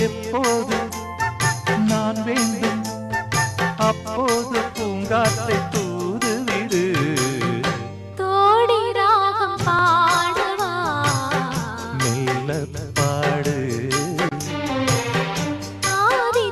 எப்போது? நான் வேண்டும். அப்போது பூங்காற்றை தூதுவிடு. தோடி ராகம் பாடுவா? மெல்ல பாடு. ஆதி